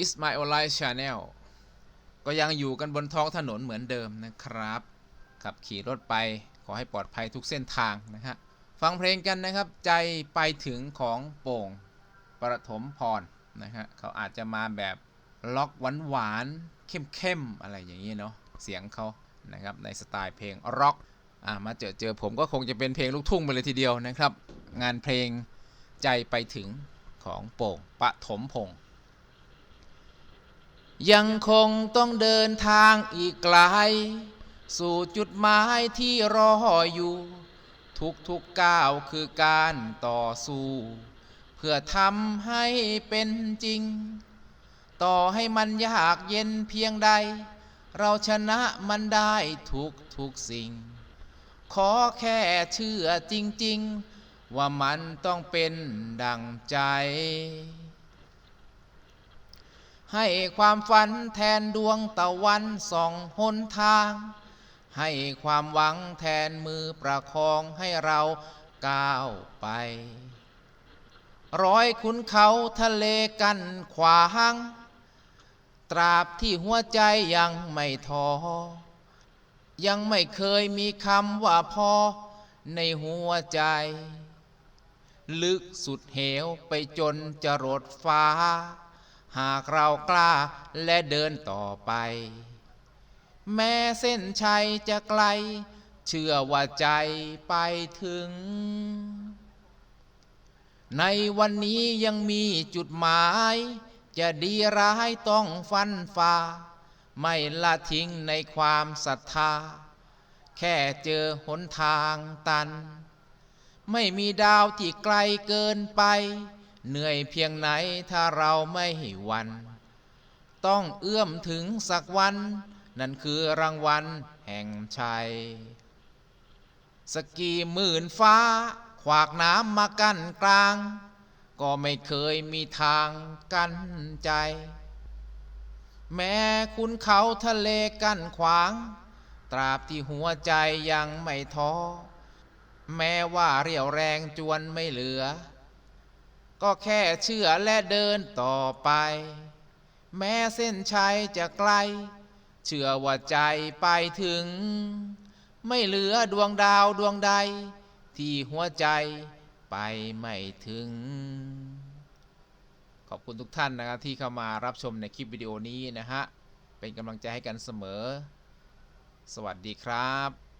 Is My Online Channel ก็ยังอยู่กันบนท้องถนนเหมือนเดิมนะครับ ขับขี่รถไปขอให้ปลอดภัยทุกเส้นทางนะฮะ ฟังเพลงกันนะครับ ใจไปถึงของโป่งประถมพรนะฮะเขาอาจจะมาแบบล็อกหวานหวานเข้มๆอะไรอย่างนี้เนาะเสียงเขานะครับในสไตล์เพลงร็อกอ่ามาเจอเจอผมก็คงจะเป็นเพลงลูกทุ่งไปเลยทีเดียวนะครับ งานเพลงใจไปถึงของโป่งปฐมพงษ์ ยังคงต้องเดินทางอีกไกล สู่จุดหมายที่รออยู่ ทุกทุกก้าวคือการต่อสู้ เพื่อทำให้เป็นจริง ต่อให้มันยากเย็นเพียงใด เราชนะมันได้ทุกทุกสิ่ง ขอแค่เชื่อจริง ๆ ว่ามันต้องเป็นดังใจ ให้ความฝันแทนดวงตะวันส่องหนทาง ให้ความหวังแทนมือประคองให้เราก้าวไป ร้อยขุนเขาทะเลกันขวางตราบที่หัวใจยังไม่ท้อยังไม่เคยมีคำว่าพอในหัวใจ ลึกสุดเหวไปจนจะรดฟ้า หากเรากล้าและเดินต่อไป แม้เส้นชัยจะไกล เชื่อว่าใจไปถึง ในวันนี้ยังมีจุดหมาย จะดีร้ายต้องฟันฝ่า ไม่ละทิ้งในความศรัทธา แค่เจอหนทางตัน ไม่มีดาวที่ไกลเกินไป เหนื่อยเพียงไหนถ้าเราไม่หวัน ต้องเอื้อมถึงสักวัน นั่นคือรางวัลแห่งชัย สกีหมื่นฟ้า ขวากน้ำมากั้นกลาง ก็ไม่เคยมีทางกั้นใจ แม้คุณเขาทะเลกั้นขวาง ตราบที่หัวใจยังไม่ท้อ แม้ว่าเรี่ยวแรงจวนไม่เหลือ ก็แค่เชื่อและเดินต่อไป แม้เส้นชัยจะไกล เชื่อว่าใจไปถึง ไม่เหลือดวงดาวดวงใด ที่หัวใจไปไม่ถึง ขอบคุณทุกท่านนะครับที่เข้ามารับชมในคลิปวิดีโอนี้นะฮะ เป็นกำลังใจให้กันเสมอ สวัสดีครับ